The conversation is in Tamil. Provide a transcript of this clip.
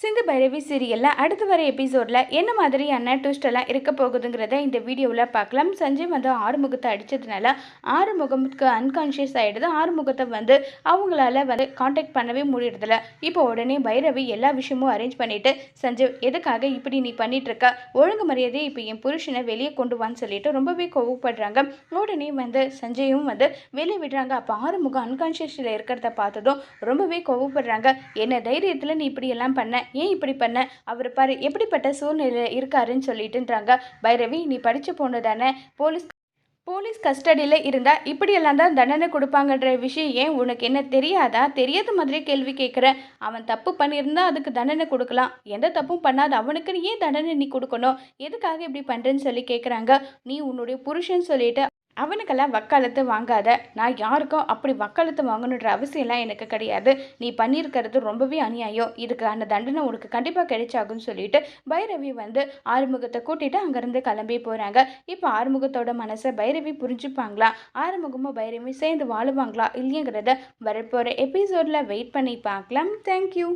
சிந்து பைரவி சீரியலில் அடுத்து வர எபிசோடில் என்ன மாதிரியான ட்விஸ்டெல்லாம் இருக்க போகுதுங்கிறத இந்த வீடியோவில் பார்க்கலாம். சஞ்சய் வந்து ஆறுமுகத்தை அடித்ததுனால ஆறுமுகத்துக்கு அன்கான்ஷியஸ் ஆகிடுது ஆறுமுகத்தை வந்து அவங்களால வந்து காண்டாக்ட் பண்ணவே முடியறதில்ல. இப்போ உடனே பைரவி எல்லா விஷயமும் அரேஞ்ச் பண்ணிவிட்டு சஞ்சய் எதுக்காக இப்படி நீ பண்ணிகிட்ருக்க ஒழுங்கு மரியாதையை இப்போ என் புருஷனை வெளியே கொண்டு வான்னு சொல்லிட்டு ரொம்பவே கோவப்படுறாங்க. உடனே வந்து சஞ்சயும் வந்து வெளியே விடுறாங்க. அப்போ ஆறுமுகம் அன்கான்ஷியஸில் இருக்கிறத பார்த்ததும் ரொம்பவே கோவப்படுறாங்க. என்ன தைரியத்தில் நீ இப்படியெல்லாம் பண்ண? ஏன் இப்படி பண்ண? அவர் பாரு எப்படிப்பட்ட சூழ்நிலையில் இருக்காருன்னு சொல்லிட்டுன்றாங்க. பைரவி நீ படித்து பொண்ணு தானே? போலீஸ் போலீஸ் கஸ்டடியில் இருந்தால் இப்படியெல்லாம் தான் தண்டனை கொடுப்பாங்கன்ற விஷயம் ஏன் உனக்கு என்ன தெரியாதா? தெரியாத மாதிரி கேள்வி கேட்குறேன் அவன் தப்பு பண்ணியிருந்தா அதுக்கு தண்டனை கொடுக்கலாம். எந்த தப்பும் பண்ணாத அவனுக்குன்னு ஏன் தண்டனை நீ கொடுக்கணும்? எதுக்காக இப்படி பண்ணுறேன்னு சொல்லி கேட்குறாங்க நீ உன்னுடைய புருஷன் சொல்லிட்டு அவனுக்கெல்லாம் வக்காலத்து வாங்காத. நான் யாருக்கும் அப்படி வக்காலத்து வாங்கணுன்ற அவசியம்லாம் எனக்கு கிடையாது. நீ பண்ணியிருக்கிறது ரொம்பவே அநியாயம். இதுக்கான தண்டனை உனக்கு கண்டிப்பாக கிடைச்சாகும்னு சொல்லிட்டு பைரவி வந்து ஆறுமுகத்தை கூட்டிட்டு அங்கேருந்து கிளம்பி போகிறாங்க இப்போ ஆறுமுகத்தோட மனசை பைரவி புரிஞ்சுப்பாங்களா? ஆறுமுகமும் பைரவி சேர்ந்து வாழுவாங்களா இல்லைங்கிறத வரப்போகிற எபிசோடில் வெயிட் பண்ணி பார்க்கலாம். தேங்க்யூ